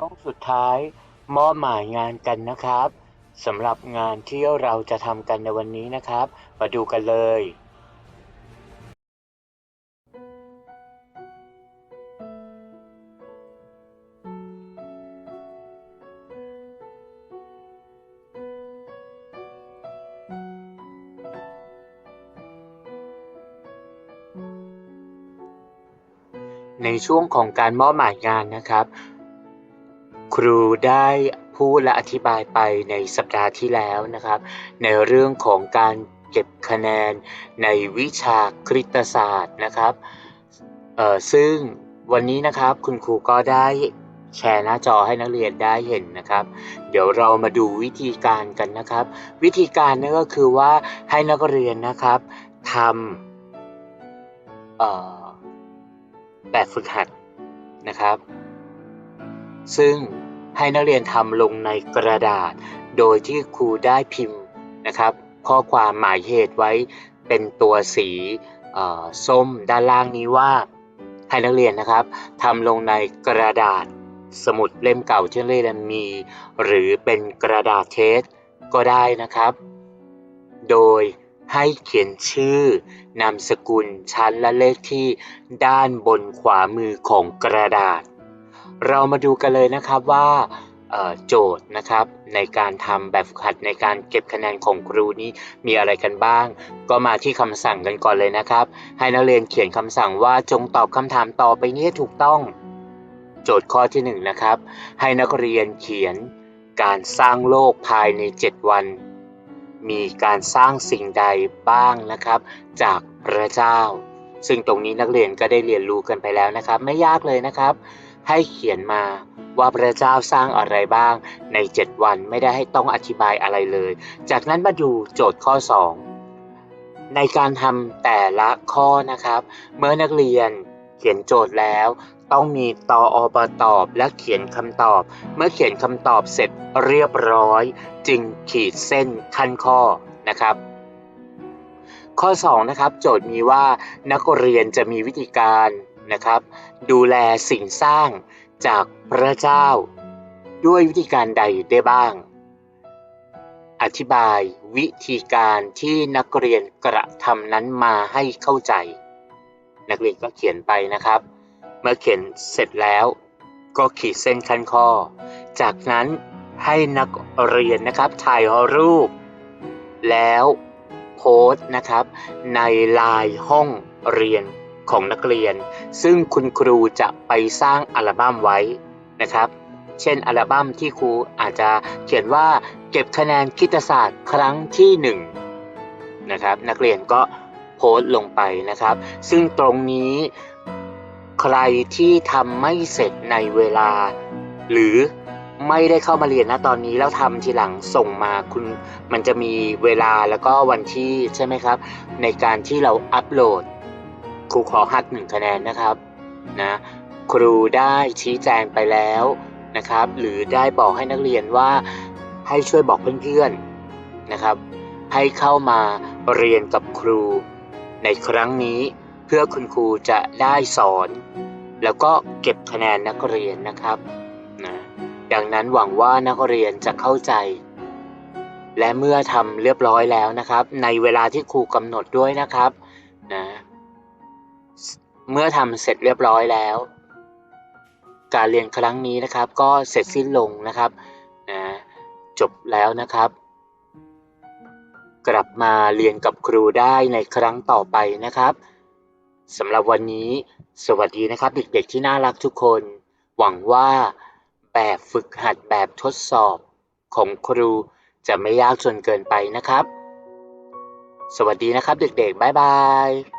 ช่วงสุดท้ายมอบหมายงานกันนะครับสำหรับงานที่เราจะทำกันในวันนี้นะครับ มาดูกันเลยในช่วงของการมอบหมายงานนะครับ ครูได้พูดและอธิบายไปในสัปดาห์ที่แล้วนะครับ ในเรื่องของการเก็บคะแนนในวิชาคริตศาสตร์นะครับซึ่งวันนี้นะครับคุณครูก็ได้แชร์หน้าจอให้นักเรียนได้เห็นนะครับ เดี๋ยวเรามาดูวิธีการกันนะครับ วิธีการนั่นก็คือว่าให้นักเรียนนะครับทำแบบฝึกหัดนะครับ ซึ่ง ให้นักเรียนทำลงในกระดาษ โดยที่ครูได้พิมพ์นะครับ ข้อความหมายเหตุไว้เป็นตัวสีส้มด้านล่างนี้ว่าให้นักเรียนนะครับทำลงในกระดาษสมุดเล่มเก่าที่นักเรียนมี หรือเป็นกระดาษเทสก็ได้นะครับ โดยให้เขียนชื่อนามสกุลชั้นและเลขที่ด้านบนขวามือของกระดาษ เรามาดูกันเลยนะครับว่าโจทย์นะครับในการทำแบบฝึกหัดในการเก็บคะแนนของครูนี้มีอะไรกันบ้าง ก็มาที่คำสั่งกันก่อนเลยนะครับ ให้นักเรียนเขียนคำสั่งว่าจงตอบคำถามต่อไปนี้ถูกต้อง โจทย์ข้อที่หนึ่งนะครับ ให้นักเรียนเขียนการสร้างโลกภายใน 7 วัน มีการสร้างสิ่งใดบ้างนะครับ จากพระเจ้า ซึ่งตรงนี้นักเรียนก็ได้เรียนรู้กันไปแล้วนะครับ ไม่ยากเลยนะครับ ให้เขียนมาว่าพระเจ้าสร้างอะไรบ้างใน 7 วันไม่ได้ให้ต้องอธิบายอะไรเลย จากนั้นมาดูโจทย์ข้อ 2 ในการทำแต่ละข้อนะครับ เมื่อนักเรียนเขียนโจทย์แล้ว ต้องมีตออบตอบและเขียนคำตอบ เมื่อเขียนคำตอบเสร็จเรียบร้อย จึงขีดเส้นขั้นข้อนะครับข้อ 2 นะครับ โจทย์มีว่านักเรียนจะมีวิธีการ นะครับ ดูแลสิ่งสร้างจากพระเจ้า ด้วยวิธีการใดได้บ้าง อธิบายวิธีการที่นักเรียนกระทำนั้นมาให้เข้าใจ นักเรียนก็เขียนไปนะครับ เมื่อเขียนเสร็จแล้ว ก็ขีดเส้นขั้นข้อ จากนั้นให้นักเรียนนะครับถ่ายรูป แล้วโพสต์นะครับในไลน์ห้องเรียน ของนักเรียน ซึ่งคุณครูจะไปสร้างอัลบั้มไว้นะครับ เช่นอัลบั้มที่ครูอาจจะเขียนว่าเก็บคะแนนคิตศาสตร์ครั้งที่หนึ่งนะครับ นักเรียนก็โพสต์ลงไปนะครับ ซึ่งตรงนี้ใครที่ทำไม่เสร็จในเวลา หรือไม่ได้เข้ามาเรียนนะตอนนี้แล้วทำทีหลังส่งมาคุณมันจะมีเวลาแล้วก็วันที่ใช่ไหมครับ ในการที่เราอัปโหลด ครูขอหักหนึ่งคะแนนนะครับนะครูได้ชี้แจงไปแล้วนะครับ หรือได้บอกให้นักเรียนว่าให้ช่วยบอกเพื่อนๆนะครับ ให้เข้ามาเรียนกับครูในครั้งนี้เพื่อคุณครูจะได้สอน แล้วก็เก็บคะแนนนักเรียนนะครับนะดังนั้นหวังว่านักเรียนจะเข้าใจ และเมื่อทำเรียบร้อยแล้วนะครับ ในเวลาที่ครูกำหนดด้วยนะครับนะ เมื่อทำเสร็จเรียบร้อยแล้ว การเรียนครั้งนี้นะครับ ก็เสร็จสิ้นลงนะครับนะจบแล้วนะครับ กลับมาเรียนกับครูได้ในครั้งต่อไปนะครับสำหรับวันนี้สวัสดีนะครับ เด็กๆที่น่ารักทุกคน หวังว่าแบบฝึกหัดแบบทดสอบของครูจะไม่ยากจนเกินไปนะครับ สวัสดีนะครับเด็กๆ บ๊ายบาย